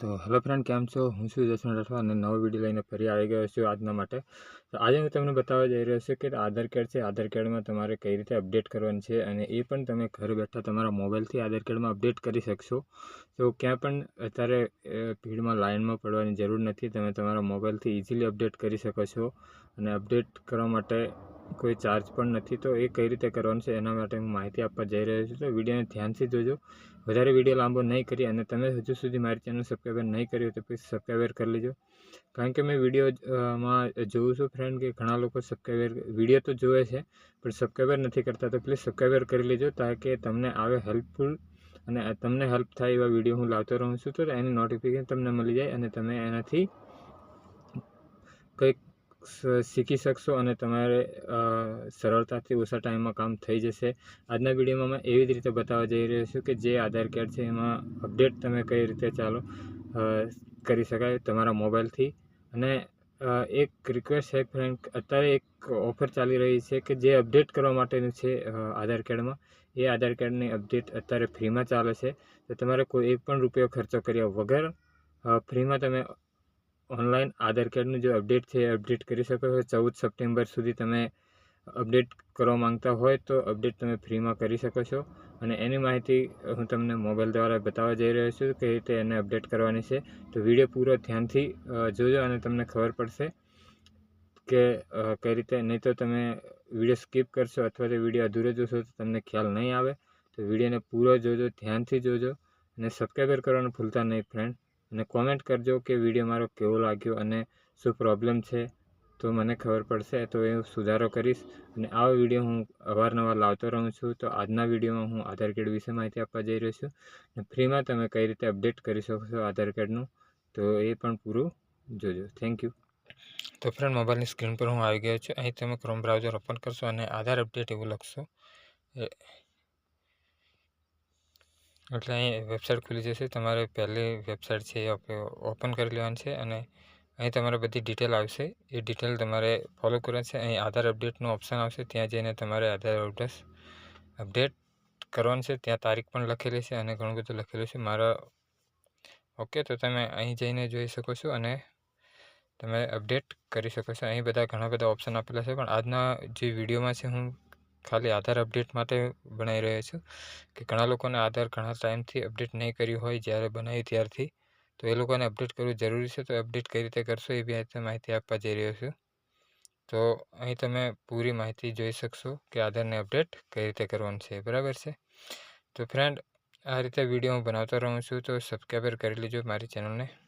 તો hello friend, કેમ છો? હું છું જસવંત રાઠવા અને નવો વીડિયો લઈને ફરી આવી ગયો છું આજના માટે. તો આજે હું તમને બતાવવા જઈ રહ્યો છું કે આધાર કાર્ડ છે. આધાર કાર્ડમાં તમારે કઈ રીતે અપડેટ કરવાનું છે અને એ પણ તમે ઘર બેઠા તમારા મોબાઈલથી આધાર કાર્ડમાં અપડેટ કરી શકશો. તો ક્યાં પણ અત્યારે ભીડમાં લાઇનમાં પડવાની જરૂર નથી. તમે તમારા મોબાઈલથી ઇઝીલી અપડેટ કરી શકો છો. અને અપડેટ કરવા માટે કોઈ ચાર્જ પણ નથી, તો એ કઈ રીતે કરવાનું છે એના માટે હું માહિતી આપવા જઈ રહ્યો છું. તો વિડીયોને ધ્યાનથી જોજો. વધારે વીડિયો લાંબો નહીં કરી અને તમે હજુ સુધી મારી ચેનલ સબસ્ક્રાઈબર નહીં કર્યું તો પ્લીઝ સબસ્ક્રાઈબર કરી લેજો. કારણ કે મેં વિડીયોમાં જોઉં છું ફ્રેન્ડ કે ઘણા લોકો સબસ્ક્રાઈબર વીડિયો તો જોવે છે, પણ સબસ્ક્રાઈબર નથી કરતા તો પ્લીઝ સબસ્ક્રાઈબર કરી લેજો તાકે તમને આવે હેલ્પફુલ અને તમને હેલ્પ થાય એવા વીડિયો હું લાવતો રહું છું. તો એની નોટિફિકેશન તમને મળી જાય અને તમે એનાથી કંઈક શીખી શકશો અને તમારે સરળતાથી ઓછા ટાઈમમાં કામ થઈ જશે. આજના વિડીયોમાં મેં એવી જ રીતે બતાવવા જઈ રહ્યો છું કે જે આધાર કાર્ડ છે એમાં અપડેટ તમે કઈ રીતે ચાલો કરી શકાય તમારા મોબાઈલથી. અને એક રિક્વેસ્ટ છે ફ્રેન્ડ, અત્યારે એક ઓફર ચાલી રહી છે કે જે અપડેટ કરવા માટેનું છે આધાર કાર્ડમાં. એ આધાર કાર્ડની અપડેટ અત્યારે ફ્રીમાં ચાલે છે. તો તમારે કોઈ એક પણ રૂપિયો ખર્ચો કર્યા વગર ફ્રીમાં તમે ઓનલાઈન આધાર કાર્ડનું જે અપડેટ છે, એ અપડેટ કરી શકો છો. ચૌદ સપ્ટેમ્બર સુધી તમે અપડેટ કરવા માંગતા હોય તો અપડેટ તમે ફ્રીમાં કરી શકો છો. અને એની માહિતી હું તમને મોબાઈલ દ્વારા બતાવવા જઈ રહ્યો છું કે રીતે એને અપડેટ કરવાની છે. તો વીડિયો પૂરો ધ્યાનથી જોજો અને તમને ખબર પડશે કે કઈ રીતે નહીં તો તમે વીડિયો સ્કીપ કરશો અથવા તો વીડિયો અધૂરો જોશો તો તમને ખ્યાલ નહીં આવે. તો વિડીયોને પૂરો જોજો, ધ્યાનથી જોજો અને સબસ્ક્રાઈબર કરવાનું ભૂલતા નહીં ફ્રેન્ડ અને કોમેન્ટ કરજો કે વીડિયો મારો કેવો લાગ્યો અને શું પ્રોબ્લેમ છે. તો મને ખબર પડશે તો એ સુધારો કરીશ. અને આવો વીડિયો હું અવારનવાર લાવતો રહું છું. તો આજના વિડીયોમાં હું આધાર કાર્ડ વિશે માહિતી આપવા જઈ રહ્યો છું. અને ફ્રીમાં તમે કઈ રીતે અપડેટ કરી શકો છો આધાર કાર્ડનું તો એ પણ પૂરું જોજો. થેન્ક યુ તો ફ્રેન્ડ મોબાઈલની સ્ક્રીન પર હું આવી ગયો છું. અહીં તમે ક્રોમ બ્રાઉઝર ઓપન કરશો અને આધાર અપડેટ એવું લખશો. એટલે અહીં વેબસાઇટ ખુલી જશે. તમારે પહેલી વેબસાઇટ છે એ ઓપન કરી લેવાની છે અને અહીં તમારે બધી ડિટેલ આવશે. એ ડિટેલ તમારે ફોલો કરવાની છે. અહીં આધાર અપડેટનું ઓપ્શન આવશે. ત્યાં જઈને તમારે આધાર અપડેટ અપડેટ કરવાનું છે. ત્યાં તારીખ પણ લખેલી છે અને ઘણું બધું લખેલું છે. મારા ઓકે તો તમે અહીં જઈને જોઈ શકો છો અને તમે અપડેટ કરી શકો છો. અહીં બધા ઘણા બધા ઓપ્શન આપેલા છે. પણ આજના જે વિડીયોમાં છે હું ખાલી આધાર અપડેટ માટે બનાવી રહ્યો છું. કે ઘણા લોકોને આધાર ઘણા ટાઈમથી અપડેટ નહીં કર્યું હોય જ્યારે બનાવી ત્યારથી. તો એ લોકોને અપડેટ કરવું જરૂરી છે. તો અપડેટ કઈ રીતે કરશો એ બી માહિતી આપવા જઈ રહ્યો છું. તો અહીં તમે પૂરી માહિતી જોઈ શકશો કે આધારને અપડેટ કઈ રીતે કરવાનું છે. બરાબર છે? તો ફ્રેન્ડ આ રીતે વીડિયો હું બનાવતો રહું છું. તો સબસ્ક્રાઈબર કરી લેજો મારી ચેનલને